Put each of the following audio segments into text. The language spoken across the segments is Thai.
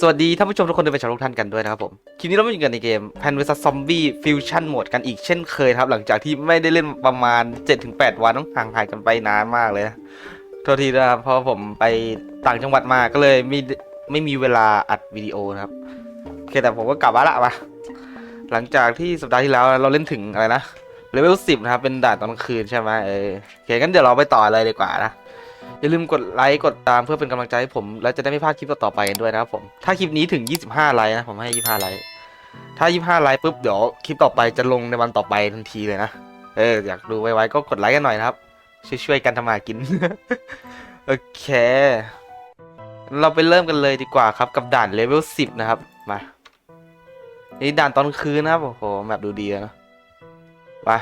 สวัสดีท่านผู้ชมทุกคนด้วยไปชมทุกท่านกันด้วยนะครับผม คลิปนี้เรามาอยู่กันในเกม Plan vs Zombie Fusion Mode กันอีกเช่นเคยครับ หลังจากที่ไม่ได้เล่นประมาณ 7-8 วันต้องห่างหายกันไปนานมากเลยนะโทษทีนะครับเพราะผมไปต่างจังหวัดมาก็เลยไม่ไม่มีเวลาอัดวิดีโอนะครับโอเคแต่ผมก็กลับมาละมาหลังจากที่สัปดาห์ที่แล้วเราเล่นถึงอะไรนะเลเวล10นะครับเป็นด่านตอนกลางคืนใช่ไหมเออโอเคงั้นเดี๋ยวเราไปต่อเลยดีกว่านะ อย่าลืมกดไลค์กดตามเพื่อเป็นกำลังใจให้ผม และจะได้ไม่พลาดคลิปต่อๆไปกันด้วยนะครับผม ถ้าคลิปนี้ถึง 25 ไลค์นะผมให้ 25 ไลค์ ถ้า 25 ไลค์ปุ๊บเดี๋ยวคลิปต่อไปจะลงในวันต่อไปทันทีเลยนะ เอออยากดูไวๆก็กดไลค์กันหน่อยนะครับ ช่วยๆกันทำมากิน โอเค เราไปเริ่มกันเลยดีกว่าครับกับด่านเลเวล 10 นะครับ มานี่ด่านตอนคืนนะครับ โอ้โหแมปดูดีนะมา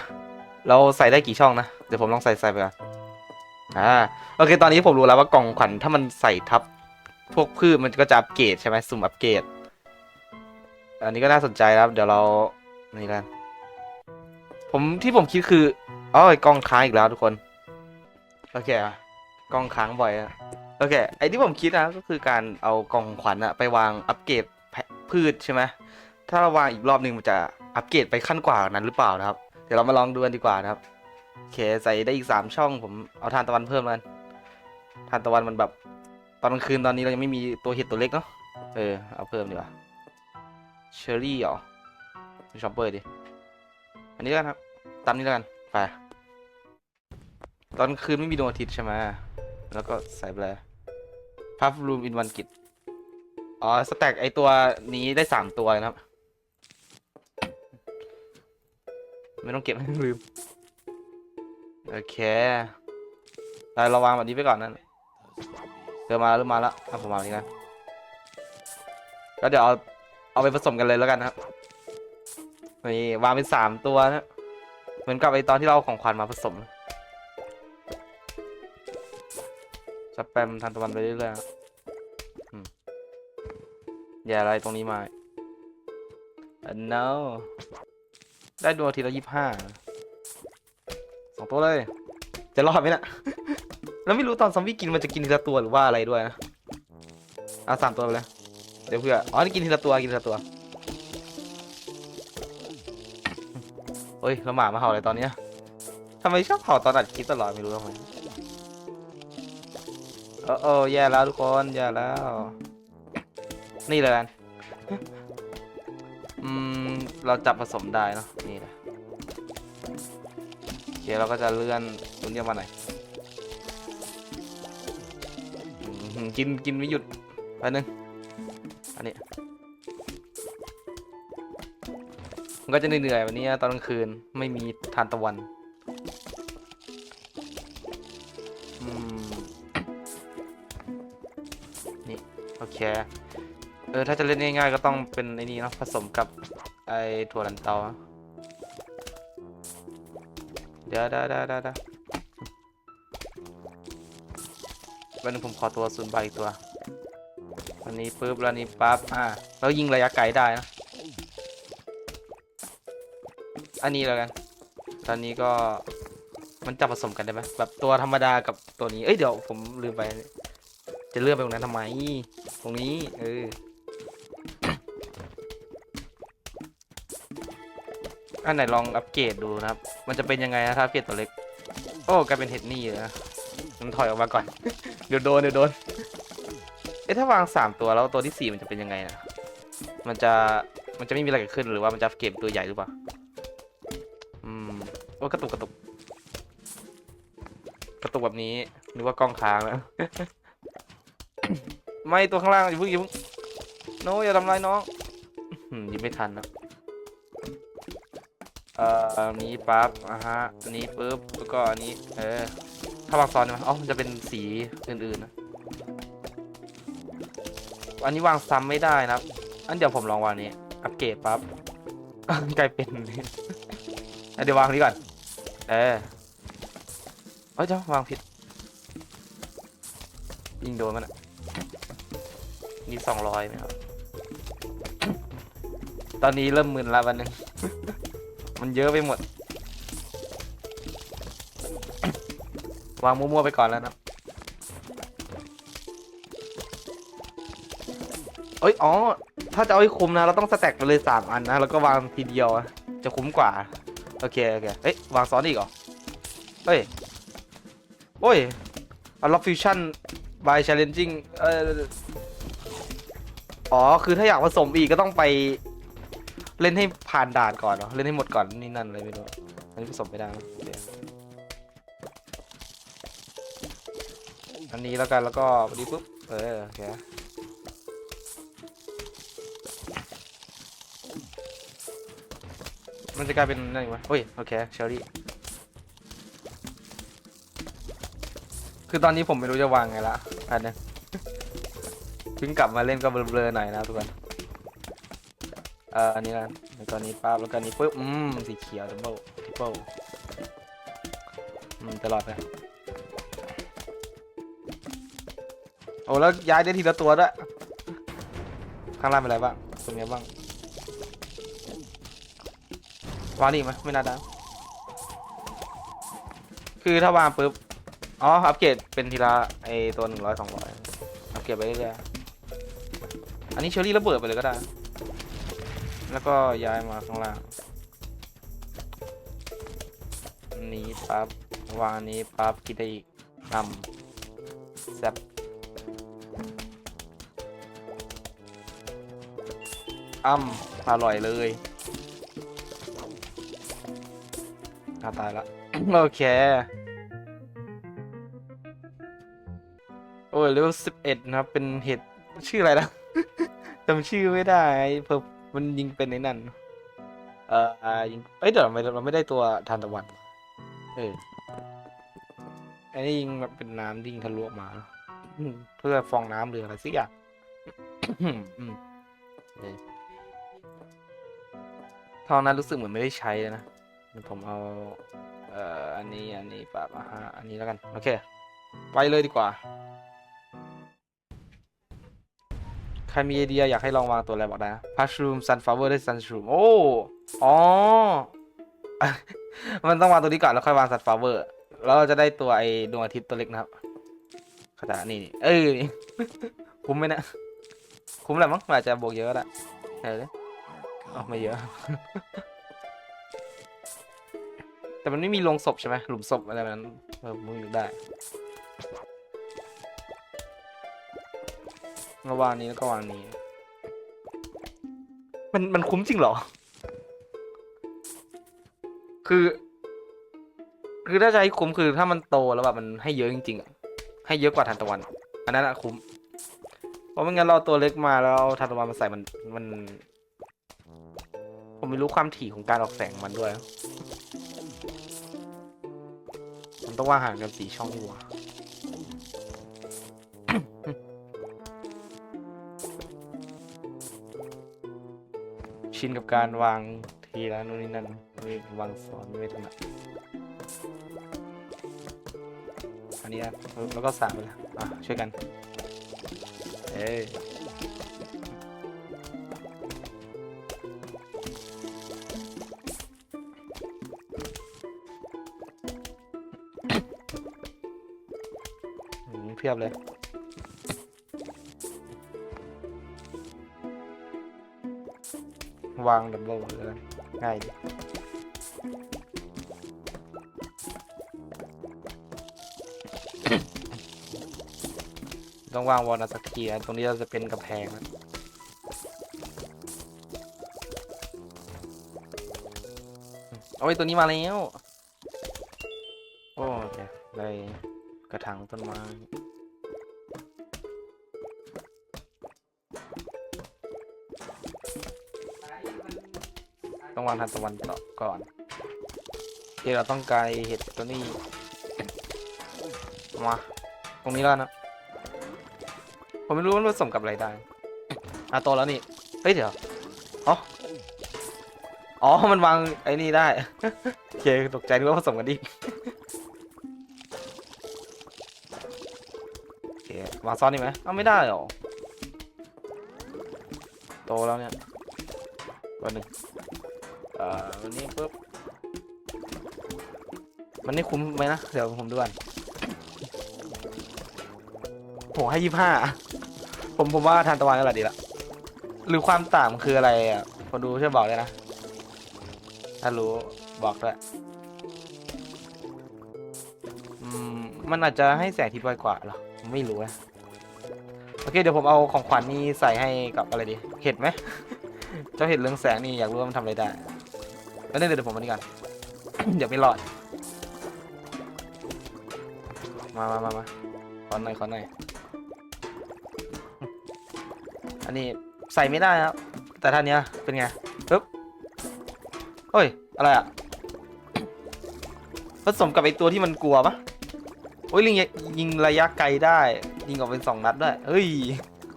เราใส่ได้กี่ช่องนะ เดี๋ยวผมลองใส่ใส่ไปก่อน อ่าโอเคตอนนี้ผมรู้แล้วว่ากล่องขวัญถ้ามันใส่ทับ พวกพืชมันก็จะอัปเกรดใช่ไหมสุ่มอัปเกรด อันนี้ก็น่าสนใจครับ เดี๋ยวเรานี่กันผมที่ผมคิดคืออ๋อกล้องค้างอีกแล้วทุกคน โอเคอะกล้องค้างบ่อยอะโอเคไอ้ที่ผมคิดนะก็คือการเอากล่องขวัญอะไปวางอัปเกรดพะพืชใช่ไหมถ้าเราวางอีกรอบหนึ่งมันจะอัปเกรดไปขั้นกว่านั้นหรือเปล่านะครับ เดี๋ยวเรามาลองดูกันดีกว่านะครับ โอเคใส่ได้อีกสามช่องผมเอาทานตะวันเพิ่มแล้วกันทานตะวันมันแบบตอนกลางคืนตอนนี้เรายังไม่มีตัวเห็ดตัวเล็กเนาะเออเอาเพิ่มดีกว่าเชอรี่เหรอดูชอปเปอร์ดิอันนี้แล้วกันครับตามนี้แล้วกันไปตอนกลางคืนไม่มีดวงอาทิตย์ใช่ไหมแล้วก็ใส่ไปเลยพัฟรูมอินวันกิจอ๋อ สแต็กไอตัวนี้ได้สามตัวนะครับ ไม่ต้องเก็บให้ลืม โอเคเราเราวางแบบนี้ไปก่อนนั่นเดินมาแล้วมาแล้วเอาผมวางแบบนี้นะแล้วเดี๋ยวเอาเอาไปผสมกันเลยแล้วกันครับนี่วางเป็นสามตัวนะเหมือนกับไอตอนที่เราของขวัญมาผสมสแปมทันตะวันไปเรื่อยๆอย่าอะไรตรงนี้มาอัน no ได้ดวงอาทีละยี่ห้า องตัวเลย จะรอดไหมนะแล้วไม่รู้ตอนซอมบี้กินมันจะกินทีละตัวหรือว่าอะไรด้วยนะเอาสามตัวไปเลยเดี๋ยวเพื่ออ๋อนี่กินทีละตัวกินทีละตัวเฮ้ยแล้วหมามาเห่าอะไรตอนเนี้ยทำไมชอบเห่าตอนอัดคลิปตลอดไม่รู้ทำไมโอ้โอ้แย่แล้วทุกคนแย่แล้ว นี่เลยกันอืมเราจับผสมได้เนอะนี่ เคเราก็จะเลื่อนตัวนี้มาหน่อยกินกินไม่หยุดไปหนึ่งอันนี้มันก็จะเหนื่อยๆวันนี้ตอนกลางคืนไม่มีทานตะวันนี่โอเคเออถ้าจะเล่นง่ายๆก็ต้องเป็นไอ้นี่เนาะผสมกับไอ้ถั่วลันเตา ดี๋ยวเดี๋ยวเดี๋ยวเดี๋ยวเดี๋ยววันนึงผมขอตัวศูนย์ใบอีกตัวอันนี้ปุ๊บแล้วนนี้ปั๊บอ่าแล้วยิงระยะไกลได้นะอันนี้แล้วกัน ตอนนี้ก็มันจะผสมกันได้ไหมแบบตัวธรรมดากับตัวนี้ เอ้ยเดี๋ยวผมลืมไป จะเลื่อนไปตรงนั้นทำไม ตรงนี้เอออันไหนลองอัปเกรดดูนะครับ มันจะเป็นยังไงนะถ้าอัปเกรดตัวเล็ก โอ้กลายเป็นเห็ดนี่เลยนะมันถอยออกมาก่อน เดี๋ยวโดนเดี๋ยวโดน เอ๊ะถ้าวางสามตัวแล้วตัวที่สี่มันจะเป็นยังไงนะ มันจะมันจะไม่มีอะไรเกิดขึ้นหรือว่ามันจะเก็บตัวใหญ่หรือเปล่า อืมโอ้กระตุกกระตุก กระตุกแบบนี้นึกว่ากล้องค้างนะไม่ตัวข้างล่างอย่าเพิ่งอย่าเพิ่งโน้อย่าทำร้ายน้องยิงไม่ทันนะ อ่ออันนี้ปั๊บอะฮะอันนี้ปุ๊บแล้วก็อันนี้เออถ้าวางซ้อนได้ไหมอ๋อมันจะเป็นสีอื่นๆนะอันนี้วางซ้ำไม่ได้นะครับ อันเดี๋ยวผมลองวางนี้ อัปเกรดปั๊บกลายเป็นอะเดี๋ยววางนี้ก่อน เออเอ้ยเจ้าวางผิดยิงโดนมันอะมีสองร้อยไหมครับ ตอนนี้เริ่มมึนละวันหนึ่ง มันเยอะไปหมด วางมั่วๆไปก่อนแล้วนะเอ้ย อ๋อ ถ้าจะเอาให้คุ้มนะ เราต้องสแต็กไปเลยสามอันนะ แล้วก็วางทีเดียวอะจะคุ้มกว่า โอเค โอเค เอ้ย วางซ้อนอีกเหรอเฮ้ย โอ้ย Unlock Fusion by Challenging เอออ๋อ คือถ้าอยากผสมอีกก็ต้องไป เล่นให้ผ่านด่านก่อนเนาะเล่นให้หมดก่อนนี่นั่นอะไรไม่รู้อันนี้ผสมไม่ได้อันนี้แล้วกันแล้วก็วันนี้ปุ๊บเออโอเคมันจะกลายเป็นอะไรวะโอ้ยโอเคเชอรี่คือตอนนี้ผมไม่รู้จะวางไงละอันนี้เพิ่งกลับมาเล่นก็เบลอๆหน่อยนะทุกคน เอ่ออันนี้นะแล้วก็อันนี้ปั๊บแล้วก็อันนี้ปุ๊บ อืม สีเขียวดับเบิลทริปเปิลอืมตลอดเลยโอ้แล้วย้ายได้ทีละตัวด้วย ข้างล่างเป็นอะไรบ้าง ตรงนี้บ้างวางนี่ไหมไม่น่าได้คือถ้าวางปุ๊บ อ๋อ อัปเกรดเป็นทีละไอตัวหนึ่งร้อยสองร้อยอัปเกรดไปเรื่อยๆอันนี้เชอรี่ระเบิดไปเลยก็ได้ แล้วก็ย้ายมาข้างล่างนี้ปั๊บวางนี้ปั๊บกินได้อีกนำแซบอ้ำอร่อยเลยอาตายละ โอเค โอ้ยเลเวลสิบเอ็ดนะครับ เป็นเห็ด ชื่ออะไรนะ จำชื่อไม่ได้ เพิ่ม มันยิงเป็นในนั่น เอ่ออ่ายิงเอ้ยเดี๋ยวเราไม่เราไม่ได้ตัวทานตะวัน เอออันนี้ยิงแบบเป็นน้ำยิงทะลุออกมาอืมเพื่อฟองน้ำหรืออะไรสักอย่าง อืมเออทองนั้นรู้สึกเหมือนไม่ได้ใช้เลยนะผมเอา เอ่อ อันนี้ อันนี้ปะมาฮะอันนี้แล้วกัน โอเค ไปเลยดีกว่า ใครมีไอเดียอยากให้ลองวางตัวอะไรบอกได้นะ Mushroom Sunflower ได้ Sunshroom โอ้อ๋อ มันต้องวางตัวนี้ก่อนแล้วค่อยวาง Sunflower แล้วเราจะได้ตัวไอดวงอาทิตย์ตัวเล็กนะครับเข้าใจนี่นี่เอ้ยคุ้มไหมนะคุ้มแหละมั้งอาจจะบวกเยอะก็ได้เอออ๋อไม่เยอะ แต่มันไม่มีลงศพใช่ไหมหลุมศพอะไรแบบนั้นเออมึงอยู่ได้ ระวางนี้แล้วก็วางนี้ มันมันคุ้มจริงเหรอ คือ คือถ้าจะให้คุ้มคือถ้ามันโตแล้วแบบมันให้เยอะจริงๆอะให้เยอะกว่าทานตะวัน อันนั้นอะคุ้ม เพราะไม่งั้นเราเอาตัวเล็กมาแล้วเอาทานตะวันมาใส่มันมัน ผมไม่รู้ความถี่ของการออกแสงมันด้วยมันต้องว่างห่างกันสี่ช่องดีกว่า ชินกับการวางทีละนู่นนี่นั่นไม่วางซ้อนไม่ถนัดอันนี้แล้วก็สามไปเลยอะช่วยกัน เอ้ยเพียบเลย วางดับเบิลเลยง่ายดีต้องวางวอลนัสักทีนะตรงนี้เราจะเป็นกระแพงนะโอ้ยตัวนี้มาแล้ว โอ้โอเคได้กระถางต้นไม้ ต้องวางทานตะวันต่อก่อนเดี๋ยวเราต้องการเห็ดตัวนี้มาตรงนี้แล้วนะ ผมไม่รู้ว่ามันผสมกับอะไรได้อะโตแล้วนี่ เฮ้ยเดี๋ยวอ๋ออ๋อ มันวางไอ้นี่ได้ โอเคตกใจนึกว่าผสมกันดิโอเควางซ้อนนี่ไหมเอ้าไม่ได้หรอ โตแล้วเนี่ย ตัวหนึ่งเอ่อวันนี้ปุ๊บ มันนี่คุ้มไหมนะ เดี๋ยวผมดูก่อนโหให้ยี่ห้า ผมผมว่าทานตะวันก็แหละดีละ หรือความต่างคืออะไรอะคนดูช่วยบอกเลยนะ ถ้ารู้บอกด้วยอืม มันอาจจะให้แสงทิตย์ไวกว่าเหรอ ไม่รู้นะ โอเค เดี๋ยวผมเอาของขวัญนี่ใส่ให้กับอะไรดี เห็ดไหม เจ้าเห็ดเรืองแสงนี่อยากรู้ว่ามันทำอะไรได้แล้วเดี๋ยวผมมานี่ก่อน เดี๋ยวไม่รอด มามามามาขอหน่อยขอหน่อย อันนี้ใส่ไม่ได้ครับ แต่ท่านเนี้ยเป็นไงปึ๊บเฮ้ย อะไรอะ ผสมกับไอตัวที่มันกลัวปะโอ้ยลิงยิงระยะไกลได้ ยิงออกเป็นสองนัดด้วยเฮ้ย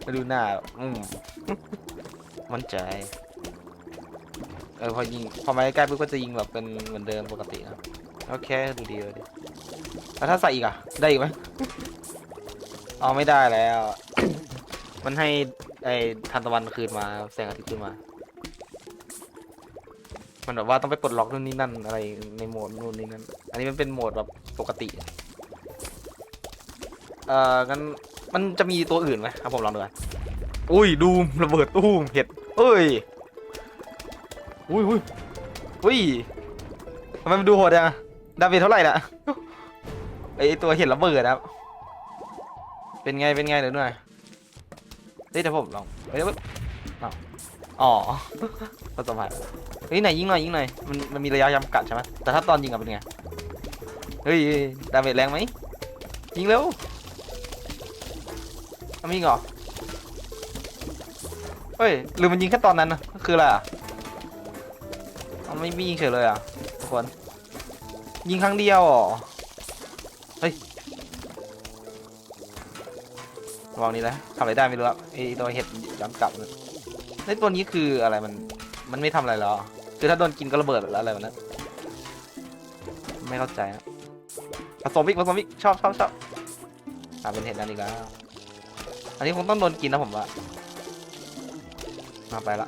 มาดูหน้า อืม มั่นใจ เออพอยิงพอมาใกล้ๆปุ๊บก็จะยิงแบบเป็นเหมือนเดิมปกตินะโอเคดูดีเลยดิแล้วถ้าใส่อีกอะ ได้อีกไหมเอาไม่ได้แล้ว มันให้ไอ้ทันตะวันคืนมาแสงอาทิตย์คืนมา มันแบบว่าต้องไปปลดล็อกนู่นนี่นั่นอะไรในโหมดนู่นนี่นั่น อันนี้มันเป็นโหมดแบบปกติ เอ่องั้นมันจะมีตัวอื่นไหมครับผมลองดูกัน อุ้ยดูมระเบิดตู้มเห็ดเอ้ยอุ้ยอุ้ยอุ้ยทำไมมันดูโหดจังอะดาเมจเท่าไหร่น่ะไอตัวเห็ดระเบิดนะครับ เป็นไงเป็นไงเดี๋ยวหน่อยเฮ้ยเดี๋ยวผมลองเฮ้ยเฮ้ยอ้าวอ๋อผสมพันธุ์เฮ้ยไหนยิงหน่อยยิงหน่อยมันมันมีระยะจำกัดใช่ไหมแต่ถ้าตอนยิงอะเป็นไงเฮ้ยดาเมจแรงไหมยิงเร็วทำยิงเหรอ เฮ้ยหรือมันยิงแค่ตอนนั้นนะคืออะไรอะมันไม่ยิงเฉยเลยอะทุกคนยิงครั้งเดียวเหรอเฮ้ยวางนี้แล้วทำอะไรได้ไม่รู้อะไอตัวเห็ดย้อนกลับในตัวนี้คืออะไรมันมันไม่ทำอะไรหรอคือถ้าโดนกินก็ระเบิดแล้วอะไรแบบนั้นไม่เข้าใจอะผสมอีกผสมอีกชอบชอบชอบอ่าเป็นเห็ดนั่นอีกแล้วอันนี้คงต้องโดนกินนะผมว่าาไปละ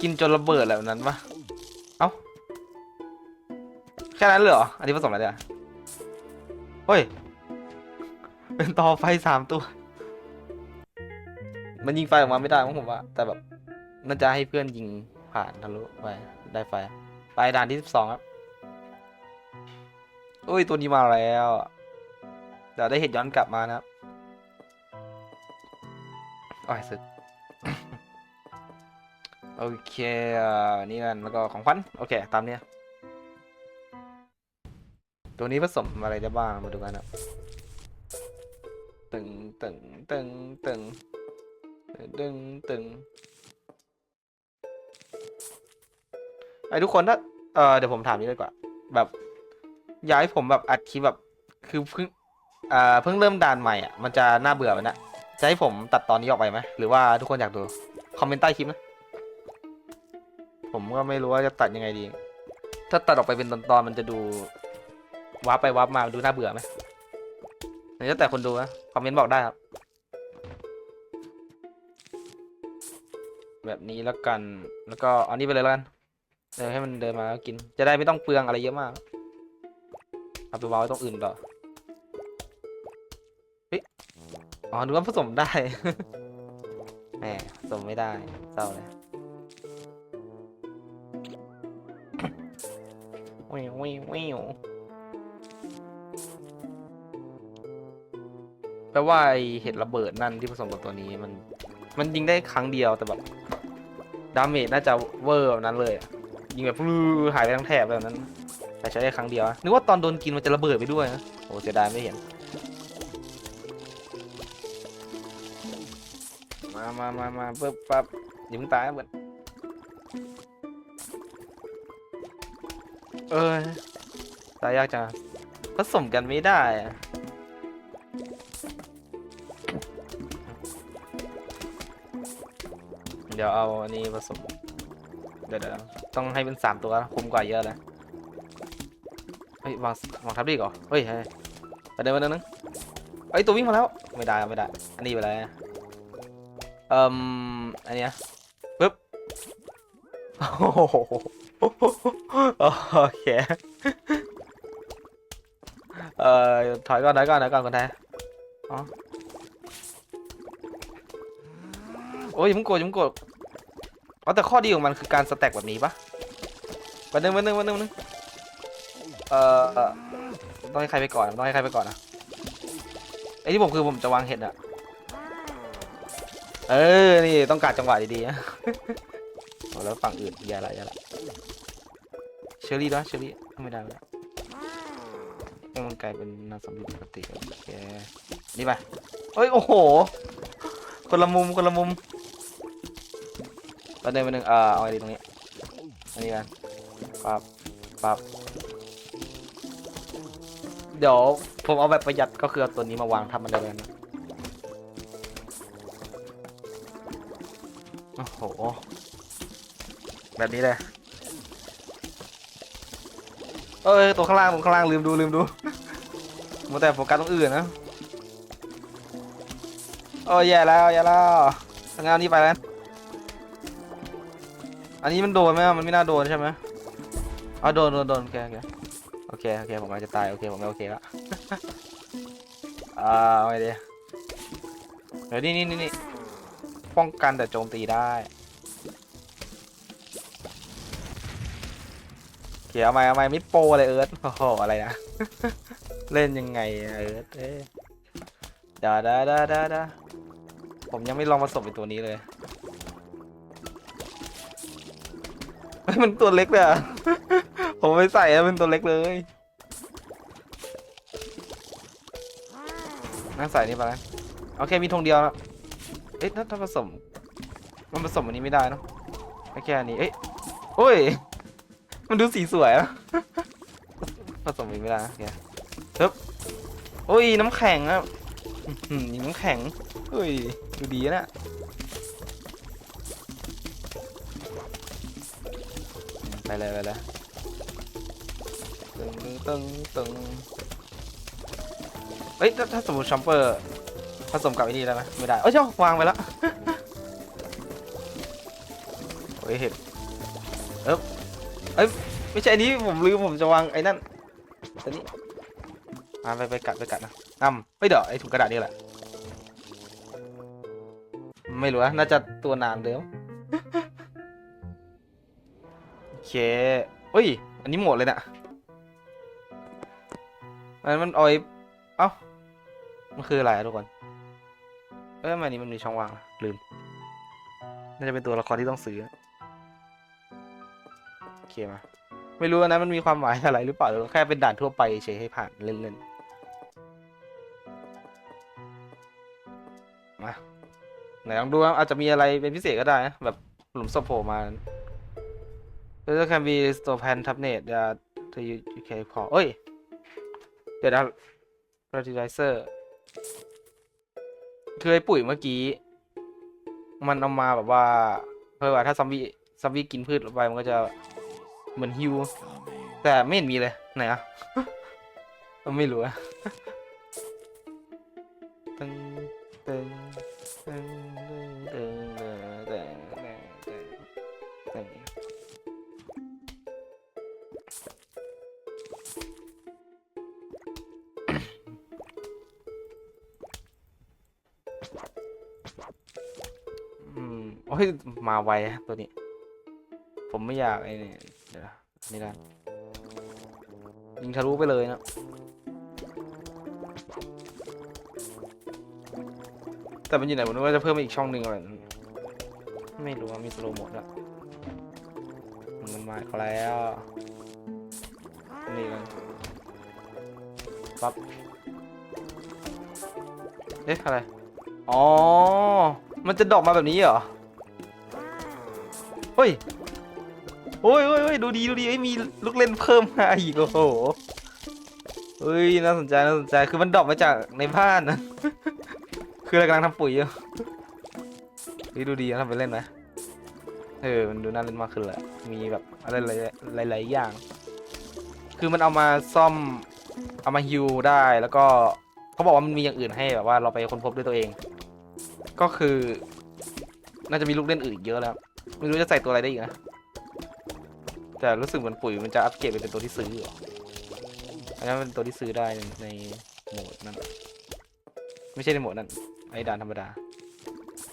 กินจนระเบิดอะไรแบบนั้นปะเอ้า แค่นั้นเลยเหรอ อันนี้ผสมอะไรเนี่ยเฮ้ย เป็นต่อไฟสามตัว มันยิงไฟออกมาไม่ได้มั้งผมว่า แต่แบบน่าจะให้เพื่อนยิงผ่านทะลุไปได้ไฟ ไปด่านที่สิบสองครับโอ้ย ตัวนี้มาแล้ว เดี๋ยวได้เห็นย้อนกลับมานะครับ โอ้ยสุดโอเคนี่กันแล้วก็ของขวัญโอเค ตามเนี้ยตัวนี้ผสมอะไรได้บ้างมาดูกันนะตึงตึงตึงตึงตึงตึงไอ้ทุกคนถ้าเออเดี๋ยวผมถามนี้ดีกว่า แบบอยากให้ผมแบบอัดคลิปแบบ คือเพิ่งอ่าเพิ่งเริ่มด่านใหม่อะ มันจะน่าเบื่อไหมนะ จะให้ผมตัดตอนนี้ออกไปไหมหรือว่าทุกคนอยากดู คอมเมนต์ใต้คลิปนะ ผมก็ไม่รู้ว่าจะตัดยังไงดี ถ้าตัดออกไปเป็นตอนๆมันจะดูวาร์ปไปวาร์ปมาดูน่าเบื่อไหมนนี้แล้วแต่คนดูนะคอมเมนต์บอกได้ครับ แบบนี้แล้วกันแล้วก็เอานี้ไปเลยแล้วกันเดี๋ยวให้มันเดินมาแล้วกิน จะได้ไม่ต้องเปลืองอะไรเยอะมาก เอาไปวางไว้ตรงอื่นต่อ อ๋อดูว่าผสมได้ แหมผสมไม่ได้เศร้าเลยวิววิววิวแปลว่าไอเห็ดระเบิดนั่นที่ผสมกับตัวนี้มัน มันยิงได้ครั้งเดียวแต่แบบดาเมจน่าจะเวอร์แบบนั้นเลยอะยิงแบบฟื้หายไปทั้งแถบแบบนั้น แต่ใช้ได้ครั้งเดียวอะนึกว่าตอนโดนกินมันจะระเบิดไปด้วยนะโอ้เสียดายไม่เห็น มามามามาปึ๊บปั๊บอย่าเพิ่งตายนะเบิดเออตายยากจังผสมกันไม่ได้อะเดี๋ยวเอาอันนี้ผสม เดี๋ยวเดี๋ยวต้องให้เป็นสามตัวคุ้มกว่าเยอะเลยเฮ้ยวางวางทับดีก่อนเฮ้ยเฮ้ยไปเดินมาเดินนึงเอ้ยตัววิ่งมาแล้ว ไม่ได้ไม่ได้ อันนี้ไปเลย เอ่มอันเนี้ยปึ๊บโอ้โหโอเคเอ่อถอยก่อนถอยก่อนถอยก่อนคนไทยอ๋อโอ้ยยังมึงโกรธอยังมึงโกรธอ๋อแต่ข้อดีของมันคือการสแต็กแบบนี้ปะวันนึงวันนึงวันนึงวันนึงเอ่อเออต้องให้ใครไปก่อนต้องให้ใครไปก่อนนะไอ้ที่ผมคือผมจะวางเห็ดอะ เออ นี่ต้องการจังหวะดีๆนะโอ้แล้วฝั่งอื่นอย่าละอย่าละเชอรี่ด้วยเชอรี่ไม่ได้ไม่ได้ให้มันกลายเป็นนาซอมบี้ปกติโอเคนี่ไปเฮ้ย โอ้โห คนละมุม คนละมุมประเด็นประเด็นเอ่อเอาไอดีตรงนี้ อันนี้กันปั๊บปั๊บเดี๋ยวผมเอาแบบประหยัดก็คือเอาตัวนี้มาวางทำมันได้เลยนะ โอ้โห แบบนี้เลย เอ้ย ตัวข้างล่างตัวข้างล่างลืมดูลืมดูมัวแต่โฟกัสตรงอื่นนะ โอ้ยแย่แล้วแย่แล้วทำงานนี้ไปแล้ว อันนี้มันโดนไหมมันไม่น่าโดนใช่ไหมอ๋อโดนโดนโดนโอเคโอเคโอเคโอเคผมอาจจะตายโอเคผมไม่โอเคละอ่าเอาไงดีเดี๋ยวนี่นี่นี่นี่ ป้องกันแต่โจมตีได้โอเคเอาไมเอาไหมมิดโปรอะไรเอิร์ธโอ้โหอะไรนะ เล่นยังไงเอิร์ธเอ้ยเดาดาดาดาดาผมยังไม่ลองผสมเป็นตัวนี้เลยเฮ้ยมันตัวเล็กเลยอะผมไม่ใส่แล้วเป็นตัวเล็กเลยนั่งใส่นี่ไปแล้วโอเคมีธงเดียวแล้ว เอ๊ะถ้าถ้าผสม มันผสมอันนี้ไม่ได้เนอะแค่อันนี้ เอ้ยโอ้ย มันดูสีสวยอะผสมอีกไม่ได้นะโอเฮ้ยโอ้ย น้ำแข็งอะอื้อหือน้ำแข็งเฮ้ย ดูดีนะไปเลยไปเลยตึงตึงตึงเอ้ยถ้าถ้าสมมติชัมเปอร์ ผสมกับไอ้นี่ได้ไหมไม่ได้เอ้ยเจ้าวางไปแล้วโอ้ยเห็ดเอ้ยเอ้ยไม่ใช่อันนี้ผมลืมผมจะวางไอ้นั่นตัวนี้อ่าไปไปกัดไปกัดนะอ้ำเฮ้ยเดี๋ยวไอ้ถุงกระดาษนี่แหละ ไม่รู้นะน่าจะตัวนานเดิมโอเคเอ้ย อันนี้หมดเลยนะอันนั้นมันเอาไอ้เอ้ามันคืออะไรอะทุกคน เอ้ยทำไมอันนี้มันมีช่องว่างลืม น่าจะเป็นตัวละครที่ต้องซื้อโอเคมา ไม่รู้นนั้นมันมีความหมายอะไรหรือเปล่าหรือแค่เป็นด่านทั่วไปเฉยให้ผ่านเล่นๆ มาไหนลองดูครับอาจจะมีอะไรเป็นพิเศษก็ได้นะ แบบหลุมศพโผล่มา There can be store pan tabnet that you you can call เอ้ย เดี๋ยวนะ fertilizer คือไอ้ปุ๋ยเมื่อกี้ มันเอามาแบบว่าเพื่อว่าถ้าซัมบี้ซัมบี้กินพืชไปมันก็จะเหมือนฮิว แต่ไม่เห็นมีเลย ไหนอะไม่รู้อะตึงตึง มโอ้ย มาไวอะตัวนี้ ผมไม่อยากไอ้นี่เดี๋ยวนะนี่นะยิงทะลุไปเลยนะแต่มันอยู่ไหนผมนึกว่าจะเพิ่มอีกช่องหนึ่งอะไรไม่รู้ว่ามีสโลโหมดอะมันมาแล้วนี่กันปั๊บเอ๊ะอะไร อ๋อ มันจะดอกมาแบบนี้เหรอ เฮ้ยโอ้ยโอ้ยโอ้ยดูดีดูดีไอ้มีลูกเล่นเพิ่มมาอีกโอ้โหเฮ้ยน่าสนใจน่าสนใจคือมันดรอกมาจากในบ้านนะคืออะไรกำลังทำปุ๋ยอยู่นี่ดูดีนะทำไปเล่นไหมเออมันดูน่าเล่นมากขึ้นแหละมีแบบอะไรหลายหลายๆอย่าง คือมันเอามาซ่อมเอามาฮิวได้แล้วก็เขาบอกว่ามันมีอย่างอื่นให้แบบว่าเราไปค้นพบด้วยตัวเอง ก็คือ น่าจะมีลูกเล่นอื่นเยอะแล้ว ไม่รู้จะใส่ตัวอะไรได้อีกนะ แต่รู้สึกเหมือนปุ๋ยมันจะอัปเกรดไปเป็นตัวที่ซื้อเหรออันนั้นเป็นตัวที่ซื้อได้ในโหมดนั้น ไม่ใช่ในโหมดนั้น ไอ้ด่านธรรมดา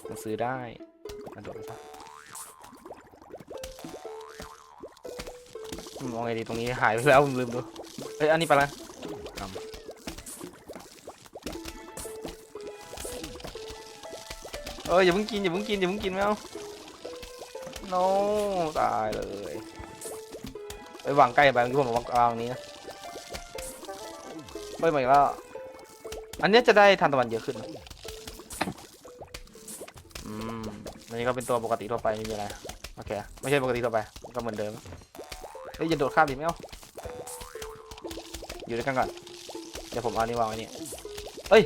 มันซื้อได้กระโดดไปซะมองไงดีตรงนี้หายไปแล้วผมลืมดู เอ้ยอันนี้ไปละเอ้ยอย่าเพิ่งกินอย่าเพิ่งกินอย่าเพิ่งกินไม่เอา no ตายเลยไปวางใกล้ไปเมื่อกี้ผมวางวางนี้นะเฮ้ยมาอีกแล้วอันนี้จะได้ทันตะวันเยอะขึ้นอืมอันนี้ก็เป็นตัวปกติทั่วไปไม่มีอะไรโอเคไม่ใช่ปกติทั่วไปก็เหมือนเดิมเฮ้ยย่าโดดข้ามดิไม่เอาอยู่ด้วยกันก่อนเดี๋ยวผมเอาอันนี้วางไว้นี่เอ้ย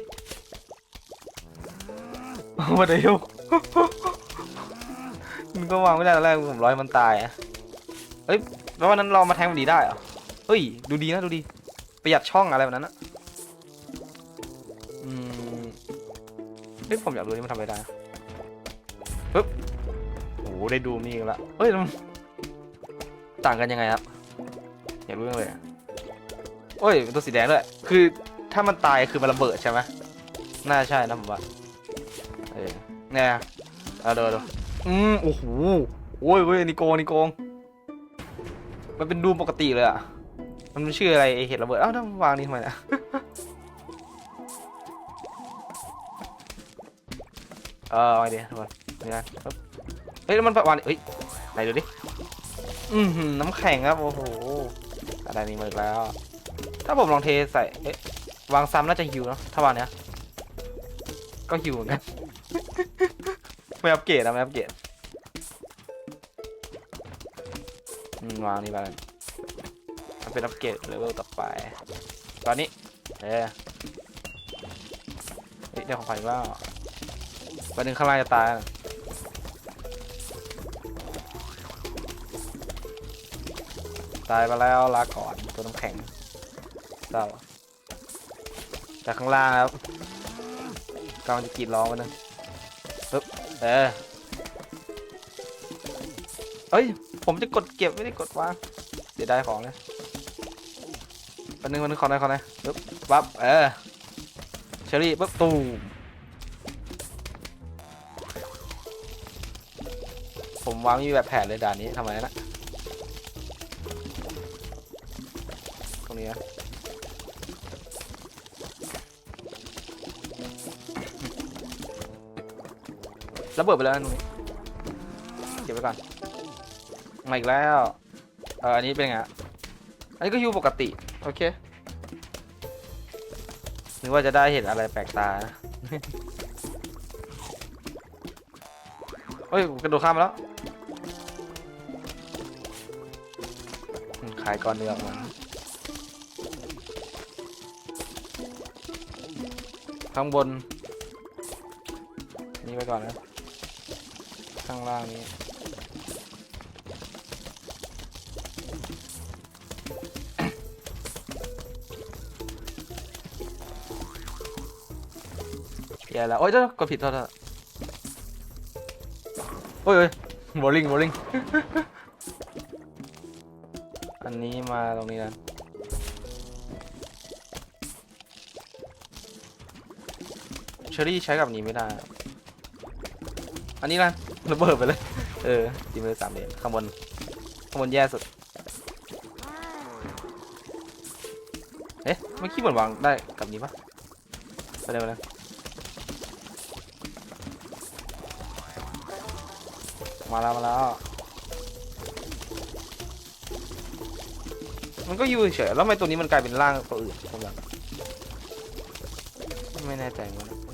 มาเดี๋ยว ก็วางไม่ได้ตอนแรกผมร้อยมันตายอะเฮ้ยแล้ววันนั้นเรามาแทงมันดีได้เหรอเฮ้ย ดูดีนะดูดีประหยัดช่องอะไรแบบนั้นนะอืมเฮ้ยผมอยากรู้นี่มันทำอะไรได้ปึ๊บโอ้โหได้ดูมีอีกและเฮ้ยมันต่างกันยังไงครับอยากรู้จังเลยอะโอ้ยเป็นตัวสีแดงด้วยคือถ้ามันตายคือมันระเบิดใช่ไหมน่าใช่นะผมว่าเออเนี่ยเอาดูดู อืมโอ้โหโอ้ยเว้ยนี่โกงนี่โกงมันเป็นดูมปกติเลยอะ มันชื่ออะไรไอเห็ดระเบิด เอ้าทำไมวางนี่ทำไมเนี่ยเออเอาไงดีทุกคนนี่นะเฮ้ยแล้วมันวางนี่เฮ้ยไหนดูดิ อือหือน้ำแข็งครับ โอ้โหอะไรนี่มาอีกแล้ว ถ้าผมลองเทใส่ เอ๊ะ วางซ้ำน่าจะฮิวเนาะ ถ้าวางเนี้ย ก็ฮิวเหมือนกัน ไม่อัปเกรดนะไม่อัปเกรดอืมวางนี่ไปเลยมันเป็นอัปเกรดเลเวลต่อไป ตอนนี้ เออเฮ้ยเดี๋ยวของขวัญอีกแล้ววันหนึ่งข้างล่างจะตายนะตายไปแล้วลาก่อนตัวน้ำแข็งเศร้าแต่ข้างล่างครับกำลังจะกรีดร้องมันนึงปึ๊บ เออเอ้ย ผมจะกดเก็บไม่ได้กดวางเดี๋ยวได้ของเลยวันนึงวันนึงขอหน่อยขอหน่อยปึ๊บปั๊บเออเชอรี่ปึ๊บตูมผมวางมีแบบแผนเลยด่านนี้ทำไมนะ ระเบิดไปแล้วนะตรงนี้เก็บไว้ก่อนมาอีกแล้วเอออันนี้เป็นไงอันนี้ก็ยูปกติ โอเคนึกว่าจะได้เห็นอะไรแปลกตานะเฮ้ยกระโดดข้ามมาแล้วขายก่อนเนื้อมาข้างบน นี่ไว้ก่อนนะ ข้างล่างนี้ แย่แล้ว โอ๊ยเจ้ากดผิดโทษโทษโอ้ยโอ้ยโบลิ่งโบลิ่งอันนี้มาตรงนี้นะเชอรี่ใช้กับนี้ไม่ได้ อันนี้นะ ระเบิดไปเลย เออตีมือสามเหรียญข้างบน ข้างบนแย่สุด เอ๊ะเมื่อกี้เหมือนวางได้กับนี้ปะไปเร็วเลยมาแล้วมาแล้ว มันก็อยู่เฉยแล้วทำไมตัวนี้มันกลายเป็นร่างตัวอื่นผมแบบไม่แน่ใจเหมือนกัน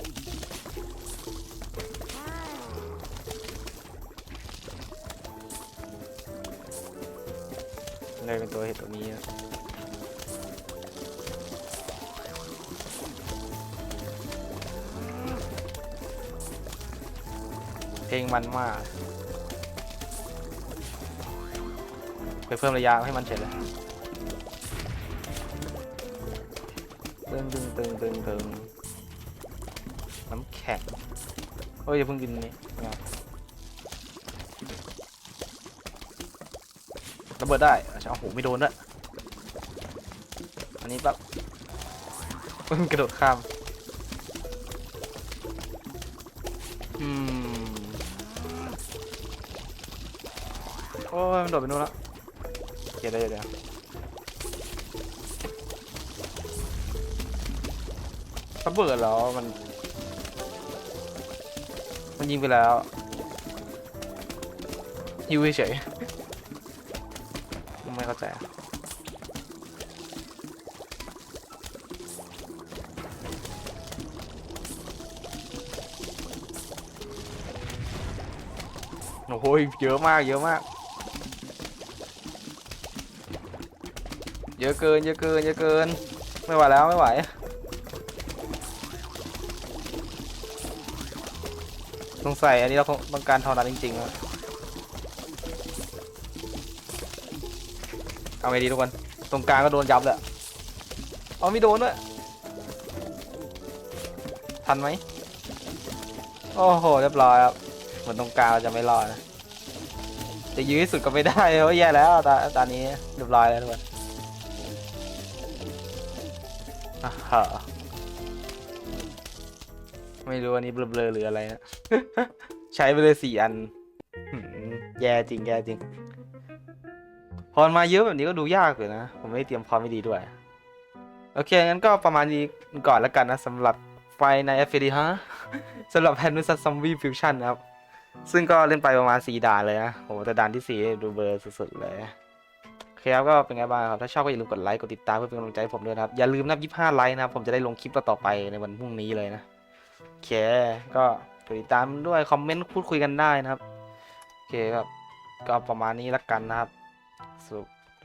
เลยเป็นตัวเห็ดตัวนี้อะเพลงมันมาก ไปเพิ่มระยะให้มันเฉยเลยตึงตึงตึงตึงตึงน้ำแข็งเฮ้ยอย่าเพิ่งกินนี่ ระเบิดได้โอ้โหไม่โดนด้วยอันนี้ปั๊บมันกระโดดข้ามอืมโอ้ยมันโดดไปนู่นแล้วเดี๋ยวเดี๋ยวเดี๋ยวระเบิดแล้วมัน มันยิงไปแล้วฮิวเฉยๆ ไม่เข้าใจโอ้โหเยอะมาก เยอะมาก เยอะเกิน เยอะเกิน เยอะเกิน ไม่ไหวแล้ว ไม่ไหว สงสัยอันนี้เราต้องการเท่านั้นจริงๆอะ เอาไงดีทุกคน ตรงกลางก็โดนยับเลยเอาไม่โดนด้วยทันไหมโอ้โหเรียบร้อยครับเหมือนตรงกลางจะไม่รอดนะจะยื้อสุดก็ไม่ได้เพราะแย่แล้วตาตอนนี้เรียบร้อยแล้วทุกคนอ่าฮะไม่รู้อันนี้เบลอๆหรืออะไรนะ ใช้ไปเลยสี่อัน แย่จริงแย่จริง พอมาเยอะแบบนี้ก็ดูยากเลยนะ ผมไม่ได้เตรียมพร้อมไม่ดีด้วย โอเค งั้นก็ประมาณนี้ก่อนแล้วกันนะสำหรับไฟใน f อ d ฮะสำหรับแพนวิสัตซอมบี้ฟิวชั่นครับ ซึ่งก็เล่นไปประมาณสี่ด่านเลยนะโหแต่ด่านที่สี่ดูเบอร์สุดๆเลยโอเคครับก็เป็นไงบ้างครับ ถ้าชอบก็อย่าลืมกดไลค์ กดติดตามเพื่อเป็นกำลังใจผมด้วยนะครับ อย่าลืมนะ25 ไลค์นะครับ ผมจะได้ลงคลิปต่อๆไปในวันพรุ่งนี้เลยนะโอเค ก็กดติดตามด้วยคอมเมนต์พูดคุยกันได้นะครับโอเคครับก็ประมาณนี้ละกันนะครับ